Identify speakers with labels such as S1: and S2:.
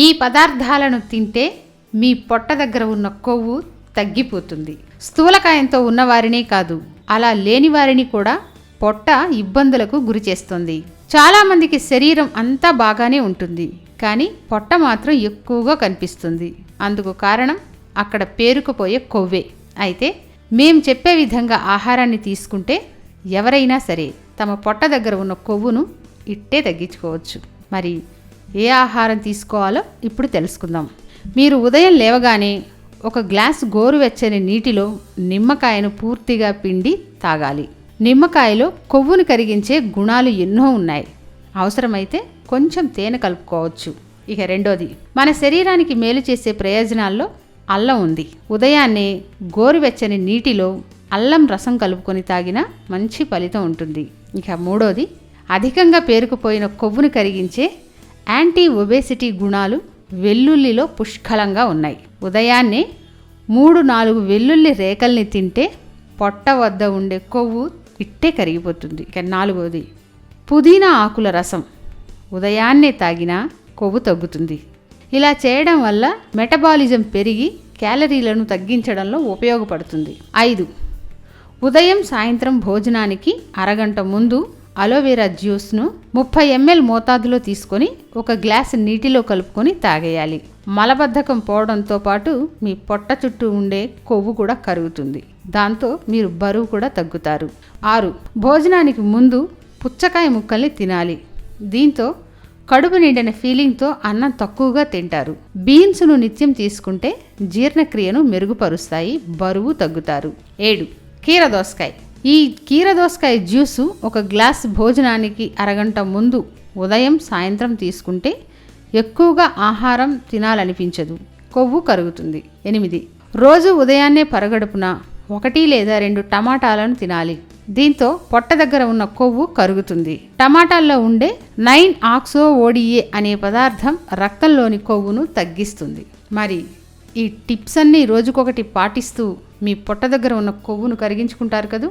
S1: ఈ పదార్థాలను తింటే మీ పొట్ట దగ్గర ఉన్న కొవ్వు తగ్గిపోతుంది. స్థూలకాయంతో ఉన్నవారినే కాదు అలా లేని వారిని కూడా పొట్ట ఇబ్బందులకు గురి చేస్తుంది చాలామందికి శరీరం అంతా బాగానే ఉంటుంది కానీ పొట్ట మాత్రం ఎక్కువగా కనిపిస్తుంది. అందుకు కారణం అక్కడ పేరుకుపోయే కొవ్వే. అయితే మేం చెప్పే విధంగా ఆహారాన్ని తీసుకుంటే ఎవరైనా సరే తమ పొట్ట దగ్గర ఉన్న కొవ్వును ఇట్టే తగ్గించుకోవచ్చు. మరి ఏ ఆహారం తీసుకోవాలో ఇప్పుడు తెలుసుకుందాం. మీరు ఉదయం లేవగానే ఒక గ్లాస్ గోరువెచ్చని నీటిలో నిమ్మకాయను పూర్తిగా పిండి తాగాలి. నిమ్మకాయలో కొవ్వును కరిగించే గుణాలు ఎన్నో ఉన్నాయి. అవసరమైతే కొంచెం తేనె కలుపుకోవచ్చు. ఇక రెండోది మన శరీరానికి మేలు చేసే ప్రయోజనాల్లో అల్లం ఉంది. ఉదయాన్నే గోరువెచ్చని నీటిలో అల్లం రసం కలుపుకొని తాగినా మంచి ఫలితం ఉంటుంది. ఇక మూడోది అధికంగా పేరుకుపోయిన కొవ్వును కరిగించే యాంటీ ఒబేసిటీ గుణాలు వెల్లుల్లిలో పుష్కలంగా ఉన్నాయి. ఉదయాన్నే మూడు నాలుగు వెల్లుల్లి రేకల్ని తింటే పొట్ట వద్ద ఉండే కొవ్వు ఇట్టే కరిగిపోతుంది. ఇక నాలుగోది పుదీనా ఆకుల రసం. ఉదయాన్నే తాగినా కొవ్వు తగ్గుతుంది. ఇలా చేయడం వల్ల మెటబాలిజం పెరిగి క్యాలరీలను తగ్గించడంలో ఉపయోగపడుతుంది. ఐదు ఉదయం సాయంత్రం భోజనానికి అరగంట ముందు అలోవెరా జ్యూస్ను ముప్పై ఎంఎల్ మోతాదులో తీసుకొని ఒక గ్లాస్ నీటిలో కలుపుకొని తాగేయాలి. మలబద్ధకం పోవడంతో పాటు మీ పొట్ట చుట్టూ ఉండే కొవ్వు కూడా కరుగుతుంది. దాంతో మీరు బరువు కూడా తగ్గుతారు. ఆరు. భోజనానికి ముందు పుచ్చకాయ ముక్కల్ని తినాలి. దీంతో కడుపు నిండిన ఫీలింగ్తో అన్నం తక్కువగా తింటారు. బీన్స్ను నిత్యం తీసుకుంటే జీర్ణక్రియను మెరుగుపరుస్తాయి బరువు తగ్గుతారు. ఏడు. కీరదోసకాయ ఈ కీరదోసకాయ జ్యూసు ఒక గ్లాస్ భోజనానికి అరగంట ముందు ఉదయం సాయంత్రం తీసుకుంటే ఎక్కువగా ఆహారం తినాలనిపించదు. కొవ్వు కరుగుతుంది. ఎనిమిది. రోజు ఉదయాన్నే పరగడుపున ఒకటి లేదా రెండు టమాటాలను తినాలి. దీంతో పొట్ట దగ్గర ఉన్న కొవ్వు కరుగుతుంది. టమాటాల్లో ఉండే నైన్ ఆక్సో ఓడిఏ అనే పదార్థం రక్తంలోని కొవ్వును తగ్గిస్తుంది. మరి ఈ టిప్స్ అన్నీ రోజుకొకటి పాటిస్తూ మీ పొట్ట దగ్గర ఉన్న కొవ్వును కరిగించుకుంటారు కదూ?